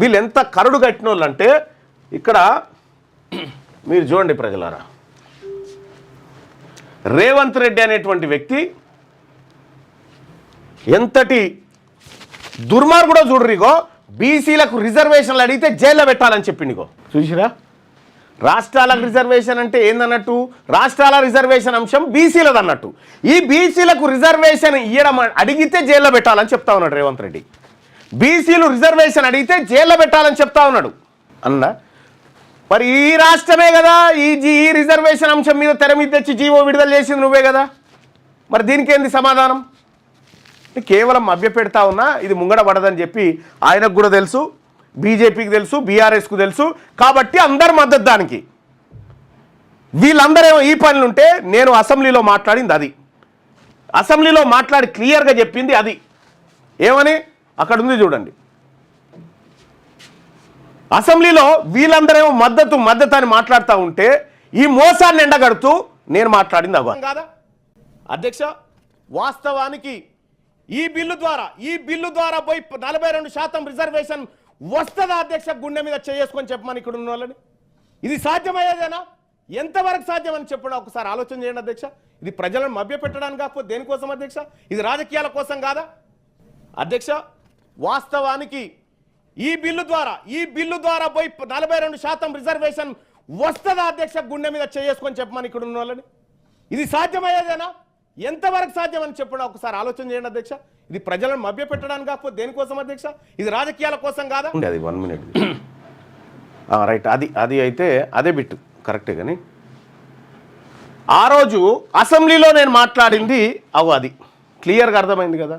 వీళ్ళు ఎంత కరుడు కట్టిన వాళ్ళంటే ఇక్కడ మీరు చూడండి ప్రజలారా. రేవంత్ రెడ్డి అనేటువంటి వ్యక్తి ఎంతటి దుర్మార్గుడో చూడరిగో బీసీలకు రిజర్వేషన్లు అడిగితే జైల్లో పెట్టాలని చెప్పిండిగో. చూసిరా? రాష్ట్రాలకు రిజర్వేషన్ అంటే ఏందన్నట్టు? రాష్ట్రాల రిజర్వేషన్ అంశం బీసీలది అన్నట్టు. ఈ బీసీలకు రిజర్వేషన్ ఇవ్వడం అడిగితే జైల్లో పెట్టాలని చెప్తా ఉన్నాడు రేవంత్ రెడ్డి. బీసీలు రిజర్వేషన్ అడిగితే జైల్లో పెట్టాలని చెప్తా ఉన్నాడు. అన్న మరి ఈ రాష్ట్రమే కదా ఈ జీ- ఈ రిజర్వేషన్ అంశం మీద తెర మీద తెచ్చి జీవో విడుదల చేసింది నువ్వే కదా. మరి దీనికి ఏంది సమాధానం కేవలం మభ్యపెడతా ఉన్నా ఇది ముంగడ పడదని చెప్పి ఆయనకు కూడా తెలుసు బీజేపీకి తెలుసు బీఆర్ఎస్కు తెలుసు కాబట్టి అందరు మద్దతు దానికి. వీళ్ళందరేమో ఈ పనులు ఉంటే నేను అసెంబ్లీలో మాట్లాడింది అది. అసెంబ్లీలో మాట్లాడి క్లియర్గా చెప్పింది అది. ఏమని? అక్కడ ఉంది చూడండి. అసెంబ్లీలో వీళ్ళందరేమో మద్దతు మద్దతు అని మాట్లాడుతూ ఉంటే ఈ మోసాన్ని ఎండగడుతూ నేను మాట్లాడింది అవ్వ. కాదా? అధ్యక్ష వాస్తవానికి ఈ బిల్లు ద్వారా ఈ బిల్లు ద్వారా పోయి నలభై రెండు శాతం రిజర్వేషన్ వస్తుందా అధ్యక్ష గుండె మీద చేసుకొని చెప్పమని ఇక్కడ ఉన్న వాళ్ళని? ఇది సాధ్యమయ్యేదేనా? ఎంతవరకు సాధ్యమని చెప్పడం ఒకసారి ఆలోచన చేయండి అధ్యక్ష. ఇది ప్రజలను మభ్య పెట్టడానికి కాకపోతే దేనికోసం అధ్యక్ష? ఇది రాజకీయాల కోసం కాదా? అధ్యక్ష వాస్తవానికి ఈ బిల్లు ద్వారా ఈ బిల్లు ద్వారా పోయి నలభై రెండు శాతం రిజర్వేషన్ వస్తుందా అధ్యక్ష గుండె మీద చేసుకొని చెప్పమని ఇక్కడ ఉన్న వాళ్ళని? ఇది సాధ్యమయ్యేదేనా? ఎంతవరకు సాధ్యమని చెప్పడం? ఒకసారి ఆలోచన చేయండి అధ్యక్ష. ఇది ప్రజలను మభ్యపెట్టడానికి కాకపోతే దేనికోసం అధ్యక్ష? ఇది రాజకీయాల కోసం కాదా? అది వన్ మినిట్ రైట్ అది అది అయితే అదే బిట్టు. కరెక్టే కానీ. ఆ రోజు అసెంబ్లీలో నేను మాట్లాడింది అవు అది. క్లియర్గా అర్థమైంది కదా?